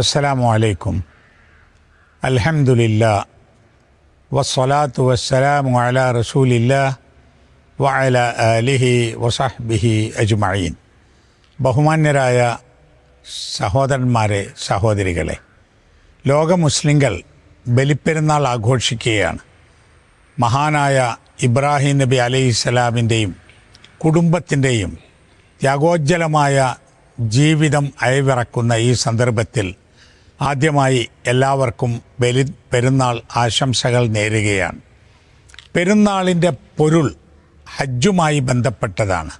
അസ്സലാമു അലൈക്കും. അൽഹംദുലില്ല. വസ്സലാത്തു വസ്സലാമു അലാ റസൂലില്ല. വഅല ആലിഹി വസഹ്ബിഹി അജ്മഈൻ. ബഹുമാന്യരായ സഹോദരന്മാരെ സഹോദരികളെ ലോക മുസ്ലിങ്ങൾ ബലിപ്പെരുന്നാൾ ആഘോഷിക്കുകയാണ്. മഹാനായ ഇബ്രാഹിം നബി അലൈഹി അലൈഹിസ്സലാമിന്റെയും കുടുംബത്തിന്റെയും ത്യാഗോജ്ജലമായ ജീവിതം അയവിറക്കുന്ന ഈ സന്ദർഭത്തിൽ ആദ്യമായി എല്ലാവർക്കും ബലി പെരുന്നാൾ ആശംസകൾ നേരുകയാണ്. പെരുന്നാളിന്റെ പൊരുൾ ഹജ്ജുമായി ബന്ധപ്പെട്ടതാണ്.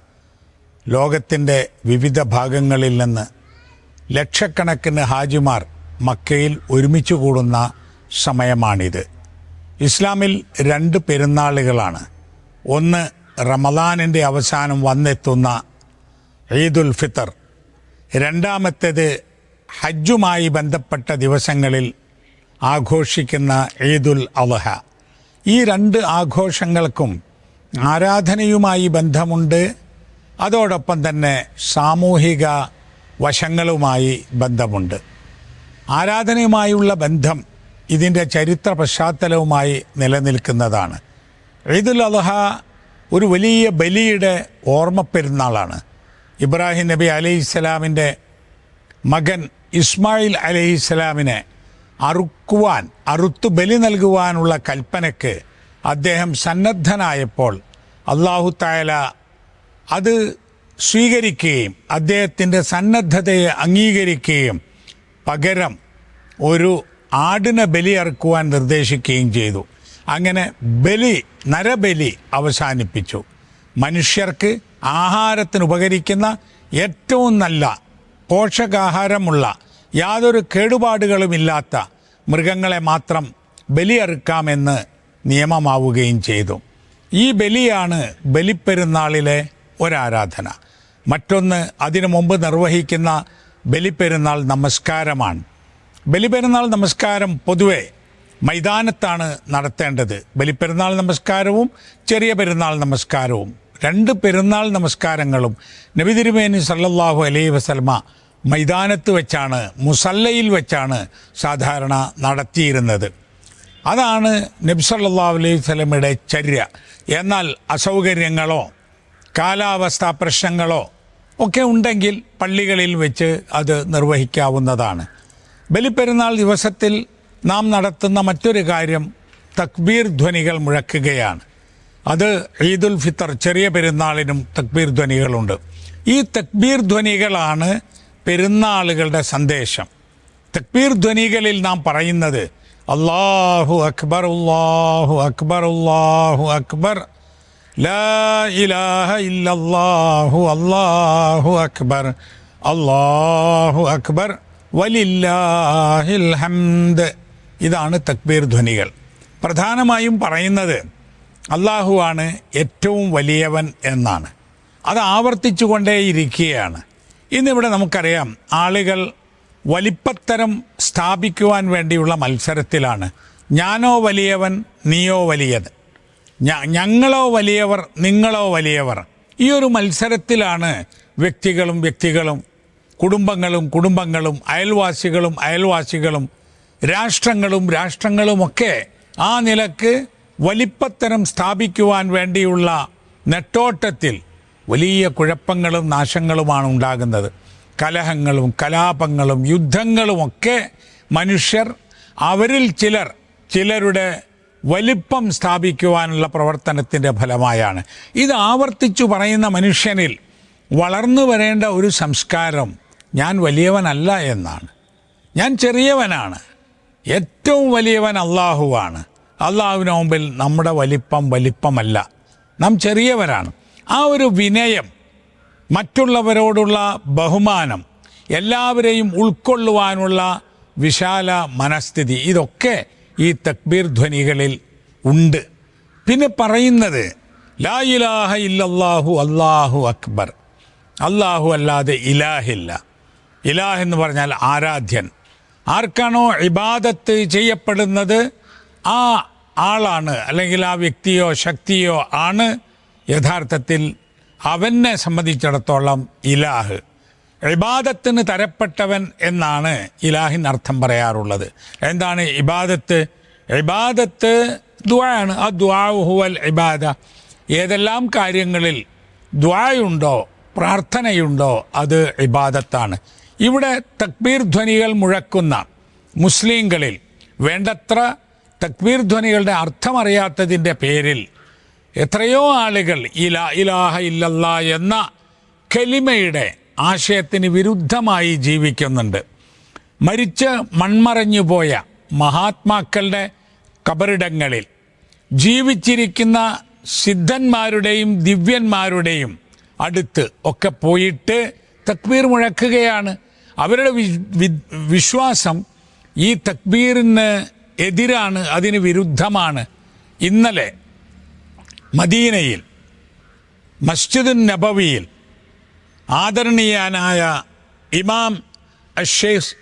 ലോകത്തിന്റെ വിവിധ ഭാഗങ്ങളിൽ നിന്ന് ലക്ഷക്കണക്കിന് ഹാജിമാർ മക്കയിൽ ഒരുമിച്ച് കൂടുന്ന സമയമാണിത്. ഇസ്ലാമിൽ രണ്ട് പെരുന്നാളുകളാണ്. ഒന്ന് റമദാനിന്റെ അവസാനം വന്നെത്തുന്ന ഈദുൽ ഫിത്തർ. രണ്ടാമത്തേത് ഹജ്ജുമായി ബന്ധപ്പെട്ട ദിവസങ്ങളിൽ ആഘോഷിക്കുന്ന ഈദുൽ അവഹ ഈ രണ്ട് ആഘോഷങ്ങൾക്കും ആരാധനയുമായി ബന്ധമുണ്ട്. അതോടൊപ്പം തന്നെ സാമൂഹിക വശങ്ങളുമായി ബന്ധമുണ്ട്. ആരാധനയുമായുള്ള ബന്ധം ഇതിന്റെ ചരിത്ര പശ്ചാത്തലവുമായി നിലനിൽക്കുന്നതാണ്. ഈദുൽ അലഹ ഒരു വലിയ ബലിയുടെ ഓർമ്മപ്പെരുന്നാളാണ്. ഇബ്രാഹിം നബി അലി ഇസ്ലാമിന്റെ മകൻ ഇസ്മായിൽ അലൈഹിസ്സലാമിനെ അറുക്കുവാൻ അറുത്തു ബലി നൽകുവാനുള്ള കൽപ്പനയ്ക്ക് അദ്ദേഹം സന്നദ്ധനായപ്പോൾ അള്ളാഹു തായാല അത് സ്വീകരിക്കുകയും അദ്ദേഹത്തിന്റെ സന്നദ്ധതയെ അംഗീകരിക്കുകയും പകരം ഒരു ആടിനെ ബലി അറുക്കുവാൻ നിർദ്ദേശിക്കുകയും ചെയ്തു. അങ്ങനെ ബലി നരബലി അവസാനിപ്പിച്ചു. മനുഷ്യർക്ക് ആഹാരത്തിന് ഉപകരിക്കുന്ന ഏറ്റവും നല്ല പോഷകാഹാരമുള്ള യാതൊരു കേടുപാടുകളുമില്ലാത്ത മൃഗങ്ങളെ മാത്രം ബലിയറുക്കാമെന്ന് നിയമമാവുകയും ചെയ്തു. ഈ ബലിയാണ് ബലിപ്പെരുന്നാളിലെ ഒരാരാധന. മറ്റൊന്ന് അതിനു മുമ്പ് നിർവഹിക്കുന്ന ബലിപ്പെരുന്നാൾ നമസ്കാരമാണ്. ബലിപെരുന്നാൾ നമസ്കാരം പൊതുവെ മൈതാനത്താണ് നടത്തേണ്ടത്. ബലിപ്പെരുന്നാൾ നമസ്കാരവും ചെറിയ പെരുന്നാൾ നമസ്കാരവും. രണ്ട് പെരുന്നാൾ നമസ്കാരങ്ങളും നബി തിരുമേനി സല്ലല്ലാഹു അലൈഹി വസൽമ മൈതാനത്ത് വെച്ചാണ് മുസല്ലയിൽ വെച്ചാണ് സാധാരണ നടത്തിയിരുന്നത്. അതാണ് നബ്സല്ലാ അലൈഹി വസല്ലമയുടെ ചര്യ. എന്നാൽ അസൗകര്യങ്ങളോ കാലാവസ്ഥാ പ്രശ്നങ്ങളോ ഒക്കെ ഉണ്ടെങ്കിൽ പള്ളികളിൽ വെച്ച് അത് നിർവഹിക്കാവുന്നതാണ്. ബലിപ്പെരുന്നാൾ ദിവസത്തിൽ നാം നടത്തുന്ന മറ്റൊരു കാര്യം തക്ബീർ ധ്വനികൾ മുഴക്കുകയാണ്. അത് ഈദുൽ ഫിത്തർ ചെറിയ പെരുന്നാളിനും തക്ബീർ ധ്വനികളുണ്ട്. ഈ തക്ബീർ ധ്വനികളാണ് പെരുന്നാളുകളുടെ സന്ദേശം. തക്ബീർ ധ്വനികളിൽ നാം പറയുന്നത് അള്ളാഹു അക്ബർ അള്ളാഹു അക്ബർ അള്ളാഹു അക്ബർ ഇലാഹ ഇല്ലല്ലാഹു അല്ലാഹു അക്ബർ അള്ളാഹു അക്ബർ വലില്ലാഹിൽ ഹംദ്. ഇതാണ് തക്ബീർ ധ്വനികൾ. പ്രധാനമായും പറയുന്നത് അള്ളാഹുവാണ് ഏറ്റവും വലിയവൻ എന്നാണ്. അത് ആവർത്തിച്ചു കൊണ്ടേയിരിക്കുകയാണ് ഇന്നിവിടെ നമുക്കറിയാം ആളുകൾ വലിപ്പത്തരം സ്ഥാപിക്കുവാൻ വേണ്ടിയുള്ള മത്സരത്തിലാണ്. ഞാനോ വലിയവൻ നീയോ വലിയത് ഞങ്ങളോ വലിയവർ നിങ്ങളോ വലിയവർ. ഈ ഒരു മത്സരത്തിലാണ് വ്യക്തികളും വ്യക്തികളും കുടുംബങ്ങളും കുടുംബങ്ങളും അയൽവാസികളും അയൽവാസികളും രാഷ്ട്രങ്ങളും രാഷ്ട്രങ്ങളുമൊക്കെ ആ നിലയ്ക്ക് വലിപ്പത്തരം സ്ഥാപിക്കുവാൻ വേണ്ടിയുള്ള നെട്ടോട്ടത്തിൽ വലിയ കുഴപ്പങ്ങളും നാശങ്ങളുമാണ് ഉണ്ടാകുന്നത്. കലഹങ്ങളും കലാപങ്ങളും യുദ്ധങ്ങളുമൊക്കെ മനുഷ്യർ അവരിൽ ചിലർ ചിലരുടെ വലിപ്പം സ്ഥാപിക്കുവാനുള്ള പ്രവർത്തനത്തിന്റെ ഫലമായാണ്. ഇത് ആവർത്തിച്ചു പറയുന്ന മനുഷ്യനിൽ വളർന്നു വരേണ്ട ഒരു സംസ്കാരം ഞാൻ വലിയവനല്ല എന്നാണ്. ഞാൻ ചെറിയവനാണ്. ഏറ്റവും വലിയവൻ അള്ളാഹുവാണ്. അള്ളാഹുവിന് മുമ്പിൽ നമ്മുടെ വലിപ്പം വലിപ്പമല്ല. നാം ചെറിയവരാണ്. ആ ഒരു വിനയം മറ്റുള്ളവരോടുള്ള ബഹുമാനം എല്ലാവരെയും ഉൾക്കൊള്ളുവാനുള്ള വിശാല മനസ്ഥിതി ഇതൊക്കെ ഈ തക്ബീർ ധ്വനികളിൽ ഉണ്ട്. പിന്നെ പറയുന്നത് ലാ ഇലാഹ ഇല്ലല്ലാഹു അല്ലാഹു അക്ബർ. അല്ലാഹു അല്ലാതെ ഇലാഹില്ല. ഇലാഹ് എന്ന് പറഞ്ഞാൽ ആരാധ്യൻ. ആർക്കാണോ ഇബാദത്ത് ചെയ്യപ്പെടുന്നത് ആ ആളാണ് അല്ലെങ്കിൽ ആ വ്യക്തിയോ ശക്തിയോ ആണ് യഥാർത്ഥത്തിൽ അവനെ സംബന്ധിച്ചിടത്തോളം ഇലാഹ്. ഇബാദത്തിന് തരപ്പെട്ടവൻ എന്നാണ് ഇലാഹിൻ അർത്ഥം പറയാറുള്ളത്. എന്താണ് ഇബാദത്ത്? ഇബാദത്ത് ദ്വായാണ് ആ ദ്വാഹുവൽ ഇബാദ. ഏതെല്ലാം കാര്യങ്ങളിൽ ദ്വായുണ്ടോ പ്രാർത്ഥനയുണ്ടോ അത് ഇബാദത്താണ്. ഇവിടെ തക്ബീർ ധ്വനികൾ മുഴക്കുന്ന മുസ്ലിങ്ങളിൽ വേണ്ടത്ര തക്ബീർ ധ്വനികളുടെ അർത്ഥമറിയാത്തതിന്റെ പേരിൽ എത്രയോ ആളുകൾ ഇല ഇലാഹ ഇല്ലല്ല എന്ന കലിമയുടെ ആശയത്തിന് വിരുദ്ധമായി ജീവിക്കുന്നുണ്ട്. മരിച്ച് മൺമറഞ്ഞു പോയ മഹാത്മാക്കളുടെ കബറിടങ്ങളിൽ ജീവിച്ചിരിക്കുന്ന സിദ്ധന്മാരുടെയും ദിവ്യന്മാരുടെയും അടുത്ത് ഒക്കെ പോയിട്ട് തക്ബീർ മുഴക്കുകയാണ്. അവരുടെ വിശ്വാസം ഈ തക്ബീറിന് എതിരാണ് അതിന് വിരുദ്ധമാണ്. ഇന്നലെ മദീനയിൽ മസ്ജിദുൻ നബവിയിൽ ആദരണീയനായ ഇമാം അഷേഖ്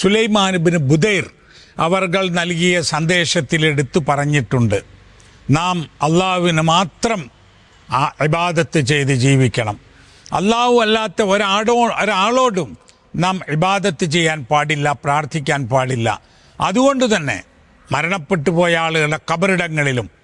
സുലൈമാൻ ബിൻ ബുദൈർ അവർകൾ നൽകിയ സന്ദേശത്തിൽ എടുത്തു പറഞ്ഞിട്ടുണ്ട്. നാം അള്ളാഹുവിന് മാത്രം ആ ഇബാദത്ത് ചെയ്ത് ജീവിക്കണം. അള്ളാഹു അല്ലാത്ത ഒരാടോ ഒരാളോടും നാം ഇബാദത്ത് ചെയ്യാൻ പാടില്ല പ്രാർത്ഥിക്കാൻ പാടില്ല. അതുകൊണ്ട് തന്നെ മരണപ്പെട്ടു പോയ ആളുകളുടെ കബറിടങ്ങളിലും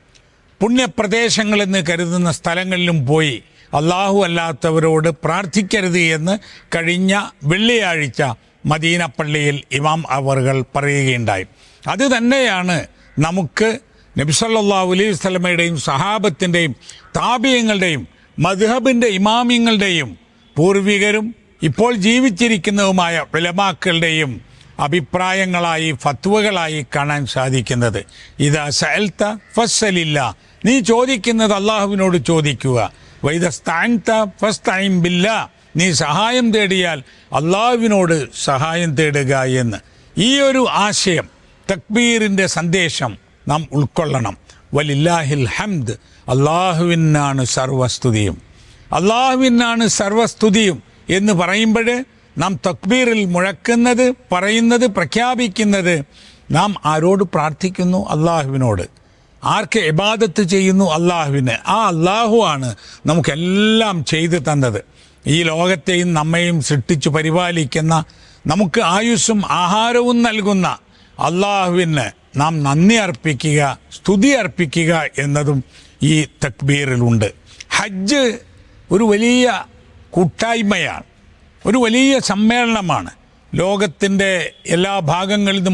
പുണ്യപ്രദേശങ്ങളെന്ന് കരുതുന്ന സ്ഥലങ്ങളിലും പോയി അള്ളാഹു അല്ലാത്തവരോട് പ്രാർത്ഥിക്കരുത് എന്ന് കഴിഞ്ഞ വെള്ളിയാഴ്ച മദീന പള്ളിയിൽ ഇമാം അവറുകൾ പറയുകയുണ്ടായി. അത് തന്നെയാണ് നമുക്ക് നബിസല്ലാ അലൈഹി സ്വലമയുടെയും സഹാബത്തിന്റെയും താപീയങ്ങളുടെയും മദ്ഹബിന്റെ ഇമാമിങ്ങളുടെയും പൂർവികരും ഇപ്പോൾ ജീവിച്ചിരിക്കുന്നതുമായ വിലമാക്കളുടെയും അഭിപ്രായങ്ങളായി ഫത്വകളായി കാണാൻ സാധിക്കുന്നത്. ഇതാ സൽത്ത ഫസ്സലില്ല നീ ചോദിക്കുന്നത് അള്ളാഹുവിനോട് ചോദിക്കുക. വൈദസ്താൻത ഫസ്തൈൻ ബില്ല. നീ സഹായം തേടിയാൽ അള്ളാഹുവിനോട് സഹായം തേടുക എന്ന്. ഈ ഒരു ആശയം തക്ബീറിന്റെ സന്ദേശം നാം ഉൾക്കൊള്ളണം. വലില്ലാഹിൽ ഹംദ്. അള്ളാഹുവിനാണ് സർവസ്തുതിയും. അള്ളാഹുവിനാണ് സർവസ്തുതിയും എന്ന് പറയുമ്പോൾ നാം തക്ബീറിൽ മുഴക്കുന്നത് പറയുന്നത് പ്രഖ്യാപിക്കുന്നത് നാം ആരോട് പ്രാർത്ഥിക്കുന്നു? അള്ളാഹുവിനോട്. ആർക്ക് ഇബാദത്ത് ചെയ്യുന്നു അള്ളാഹുവിന്. ആ അള്ളാഹു ആണ് നമുക്കെല്ലാം ചെയ്തു തന്നത്. ഈ ലോകത്തെയും നമ്മയും സൃഷ്ടിച്ചു പരിപാലിക്കുന്ന നമുക്ക് ആയുസ്സും ആഹാരവും നൽകുന്ന അള്ളാഹുവിന് നാം നന്ദി അർപ്പിക്കുക സ്തുതി അർപ്പിക്കുക എന്നതും ഈ തക്ബീറിലുണ്ട്. ഹജ്ജ് ഒരു വലിയ കൂട്ടായ്മയാണ്. ഒരു വലിയ സമ്മേളനമാണ്. ലോകത്തിന്റെ എല്ലാ ഭാഗങ്ങളിൽ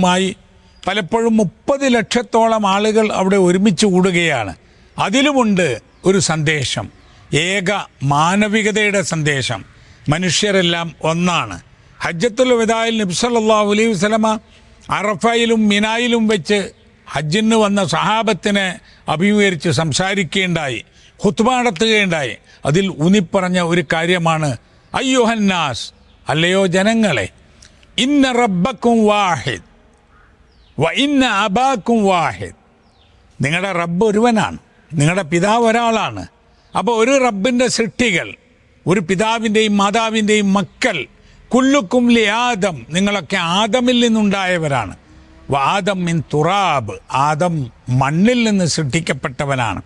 പലപ്പോഴും മുപ്പത് ലക്ഷത്തോളം ആളുകൾ അവിടെ ഒരുമിച്ച് കൂടുകയാണ്. അതിലുമുണ്ട് ഒരു സന്ദേശം. ഏക മാനവികതയുടെ സന്ദേശം. മനുഷ്യരെല്ലാം ഒന്നാണ്. ഹജ്ജത്തുൽ വിദായിൽ നബ്സല്ലാഹു അലൈഹി വസ്ലമ അറഫയിലും മിനായിലും വെച്ച് ഹജ്ജിന് വന്ന സഹാബത്തിനെ അഭിമുഖീകരിച്ച് സംസാരിക്കുകയുണ്ടായി ഹുത്ബ നടത്തുകയുണ്ടായി. അതിൽ ഊന്നിപ്പറഞ്ഞ ഒരു കാര്യമാണ് അയ്യോഹന്നാസ് അല്ലയോ ജനങ്ങളെ ഇന്ന റബ്ബക്കും വാഹിദ്. വ ഇന്ന അബാക്കും വാഹിദ്. നിങ്ങളുടെ റബ്ബ് ഒരുവനാണ്. നിങ്ങളുടെ പിതാവ് ഒരാളാണ്. അപ്പോൾ ഒരു റബ്ബിന്റെ സൃഷ്ടികൾ ഒരു പിതാവിന്റെയും മാതാവിന്റെയും മക്കൾ കുല്ലുക്കും ലി ആദം നിങ്ങളൊക്കെ ആദമിൽ നിന്നുണ്ടായവരാണ്. ആദം മിൻ തുറാബ് ആദം മണ്ണിൽ നിന്ന് സൃഷ്ടിക്കപ്പെട്ടവനാണ്.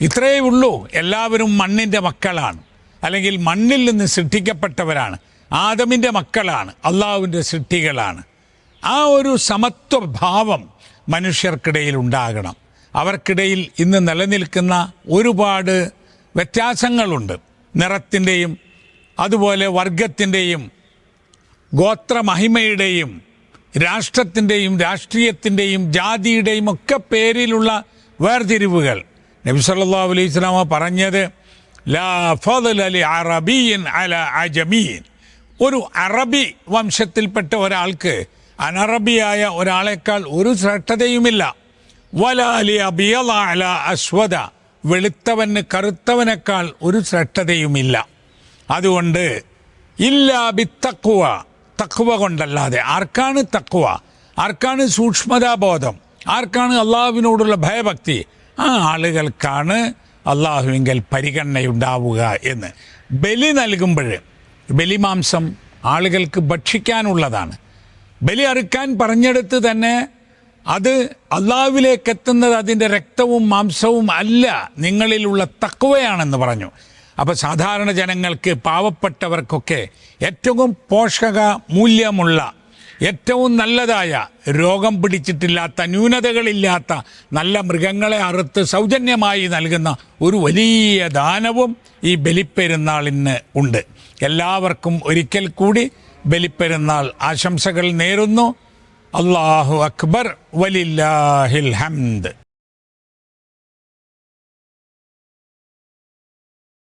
ഇത്രയേ ഉള്ളൂ എല്ലാവരും മണ്ണിന്റെ മക്കളാണ്. അല്ലെങ്കിൽ മണ്ണിൽ നിന്ന് സൃഷ്ടിക്കപ്പെട്ടവരാണ്. ആദമിന്റെ മക്കളാണ് അള്ളാഹുവിന്റെ സൃഷ്ടികളാണ്. ആ ഒരു സമത്വഭാവം മനുഷ്യർക്കിടയിൽ ഉണ്ടാകണം. അവർക്കിടയിൽ ഇന്ന് നിലനിൽക്കുന്ന ഒരുപാട് വ്യത്യാസങ്ങളുണ്ട്. നിറത്തിന്റെയും അതുപോലെ വർഗത്തിന്റെയും ഗോത്രമഹിമയുടെയും രാഷ്ട്രത്തിന്റെയും രാഷ്ട്രീയത്തിന്റെയും ജാതിയുടെയും ഒക്കെ പേരിലുള്ള വേർതിരിവുകൾ. നബി സല്ലാ അലൈഹി സ്വലാമ പറഞ്ഞത് ലാ ഫضل അറബിയൻ അല അജമീൻ. ഒരു അറബി വംശത്തിൽപ്പെട്ട ഒരാൾക്ക് അനറബിയായ ഒരാളെക്കാൾ ഒരു ശ്രേഷ്ഠതയുമില്ല. വലാലി അബിയല അല അസ്വദ വെളുത്തവന് കറുത്തവനേക്കാൾ ഒരു ശ്രേഷ്ഠതയുമില്ല. അതുകൊണ്ട് ഇല്ല ബിത്തക്കുവ തക്കുവ കൊണ്ടല്ലാതെ ആർക്കാണ് തക്കുവ ആർക്കാണ് സൂക്ഷ്മതാബോധം ആർക്കാണ് അള്ളാഹുവിനോടുള്ള ഭയഭക്തി? ആ ആളുകൾക്കാണ് അള്ളാഹുവിങ്കൽ പരിഗണനയുണ്ടാവുക എന്ന്. ബലി നൽകുമ്പോൾ ബലിമാംസം ആളുകൾക്ക് ഭക്ഷിക്കാനുള്ളതാണ്. ബലി അറുക്കാൻ പറഞ്ഞെടുത്ത് തന്നെ അത് അള്ളാവിലേക്ക് എത്തുന്നത് അതിന്റെ രക്തവും മാംസവും അല്ല നിങ്ങളിലുള്ള തക്കുവയാണെന്ന് പറഞ്ഞു. അപ്പോൾ സാധാരണ ജനങ്ങൾക്ക് പാവപ്പെട്ടവർക്കൊക്കെ ഏറ്റവും പോഷക മൂല്യമുള്ള ഏറ്റവും നല്ലതായ രോഗം പിടിച്ചിട്ടില്ലാത്ത ന്യൂനതകളില്ലാത്ത നല്ല മൃഗങ്ങളെ അറുത്ത് സൗജന്യമായി നൽകുന്ന ഒരു വലിയ ദാനവും ഈ ബലിപ്പെരുന്നാളിന് ഉണ്ട്. എല്ലാവർക്കും ഒരിക്കൽ കൂടി ബലിപ്പെരുന്നാൾ ആശംസകൾ നേരുന്നു. അള്ളാഹു അക്ബർ. വലില്ലാഹിൽ ഹംദ്.